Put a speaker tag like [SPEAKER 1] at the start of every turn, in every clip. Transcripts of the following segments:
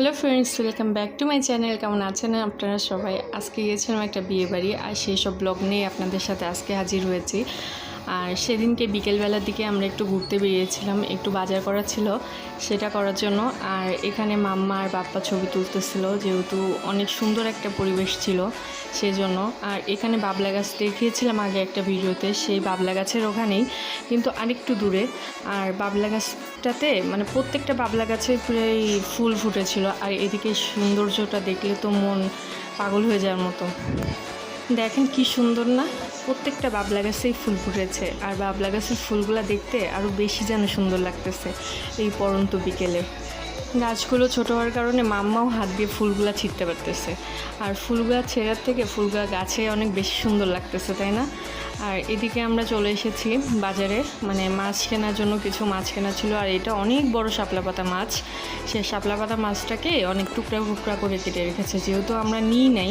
[SPEAKER 1] Hello friends welcome back to my channel কেমন আছেন আপনারা সবাই? আজকে গিয়েছিলাম একটা বিয়ে বাড়ি, আর সেই সব ব্লগ নিয়ে আপনাদের সাথে আজকে হাজির হয়েছি। আর সেদিনকে বিকেলবেলার দিকে আমরা একটু ঘুরতে বেরিয়েছিলাম, একটু বাজার করা ছিল সেটা করার জন্য। আর এখানে মাম্মা আর বাপ্পা ছবি তুলতেছিল, যেহেতু অনেক সুন্দর একটা পরিবেশ ছিল সেই জন্য আর এখানে বাবলা গাছ দেখিয়েছিলাম আগে একটা ভিডিওতে, সেই বাবলা গাছের ওখানেই, কিন্তু আরেকটু দূরে। আর বাবলা গাছটাতে মানে প্রত্যেকটা বাবলা গাছে প্রায় ফুল ফুটেছিল, আর এদিকে সৌন্দর্যটা দেখলে তো মন পাগল হয়ে যাওয়ার মতো। দেখেন কি সুন্দর না? প্রত্যেকটা বাবলা গাছেই ফুল ফুটেছে। আর বাবলা গাছের ফুলগুলো দেখতে আরও বেশি যেন সুন্দর লাগতেছে এই পরন্ত বিকেলে। গাছগুলো ছোটো হওয়ার কারণে মাম্মাও হাত দিয়ে ফুলগুলা ছিঁড়তে পারতেছে। আর ফুলগুলা ছেঁড়ার থেকে ফুলগুলা গাছে অনেক বেশি সুন্দর লাগতেছে, তাই না? আর এদিকে আমরা চলে এসেছি বাজারে মানে মাছ কেনার জন্য কিছু মাছ কেনা ছিল, আর এটা অনেক বড় শাপলা পাতা মাছ। সে শাপলা পাতা মাছটাকে অনেক টুকরা টুকরা করে কেটে রেখেছে, যেহেতু আমরা নিই নাই,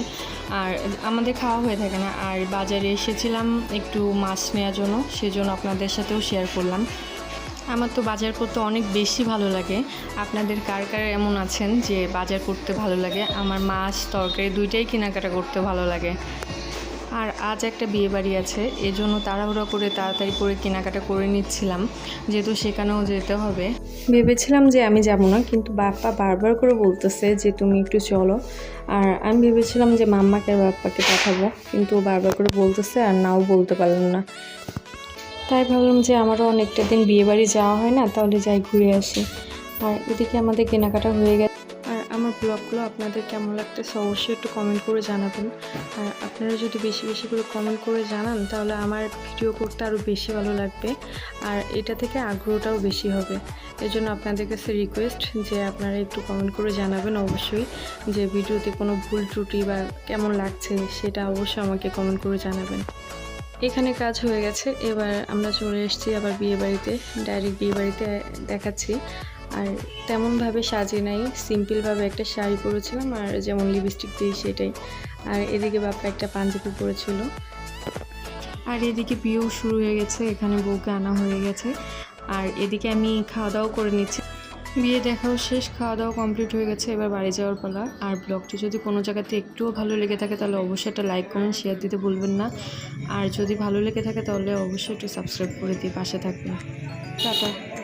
[SPEAKER 1] আর আমাদের খাওয়া হয়ে থাকে না। আর বাজারে এসেছিলাম একটু মাছ নেওয়ার জন্য, সেজন্য আপনাদের সাথেও শেয়ার করলাম। আমার তো বাজার করতে অনেক বেশি ভালো লাগে। আপনাদের কার কার এমন আছেন যে বাজার করতে ভালো লাগে? আমার মাছ, তরকারি দুইটাই কেনাকাটা করতে ভালো লাগে। আর আজ একটা বিয়ে বাড়ি আছে, এজন্য তাড়াহুড়ো করে তাড়াতাড়ি করে কেনাকাটা করে নিচ্ছিলাম। যেহেতু সেখানেও যেতে হবে। ভেবেছিলাম যে আমি যাব না, কিন্তু বাপ্পা বারবার করে বলতেছে যে তুমি একটু চলো। আর আমি ভেবেছিলাম যে মাম্মাকে বাপ্পাকে পাঠাবো, কিন্তু বারবার করে বলতেছে আর নাও বলতে পারলাম না। তাই ভাবলাম যে আমারও অনেকটা দিন বিয়ে বাড়ি যাওয়া হয় না, তাহলে যাই ঘুরে আসি। আর এদিকে আমাদের কেনাকাটা হয়ে গেছে। আর আমার ব্লগগুলো আপনাদের কেমন লাগতেছে অবশ্যই একটু কমেন্ট করে জানাবেন। আর আপনারা যদি বেশি বেশি করে কমেন্ট করে জানান, তাহলে আমার ভিডিও করতে আরও বেশি ভালো লাগবে। আর এটা থেকে আগ্রহটাও বেশি হবে। এই জন্য আপনাদের কাছে রিকোয়েস্ট যে আপনারা একটু কমেন্ট করে জানাবেন অবশ্যই যে ভিডিওতে কোনো ভুল ত্রুটি বা কেমন লাগছে সেটা অবশ্যই আমাকে কমেন্ট করে জানাবেন। এখানে কাজ হয়ে গেছে। এবার আমরা চলে এসেছি আবার বিয়ে বাড়িতে ডাইরেক্ট বিয়ে বাড়িতে দেখাচ্ছি। আর তেমনভাবে সাজে নাই সিম্পলভাবে একটা শাড়ি পরেছিলাম আর যেমন লিপস্টিক দিই সেটাই। আর এদিকে বাপ্পা একটা পাঞ্জাবি পরেছিল। আর এদিকে বিয়েও শুরু হয়ে গেছে, এখানে বউকে আনা হয়ে গেছে। আর এদিকে আমি খাওয়া দাওয়া করে নিচ্ছি। বিয়ে দেখাও শেষ খাওয়া দাওয়া কমপ্লিট হয়ে গেছে, এবার বাড়ি যাওয়ার পালা। আর ব্লগটি যদি কোনো জায়গাতে একটুও ভালো লেগে থাকে, তাহলে অবশ্যই একটা লাইক কমেন্ট শেয়ার দিতে ভুলবেন না। আর যদি ভালো লেগে থাকে, তাহলে অবশ্যই একটু সাবস্ক্রাইব করে দিয়ে পাশে থাকবেন। টাটা।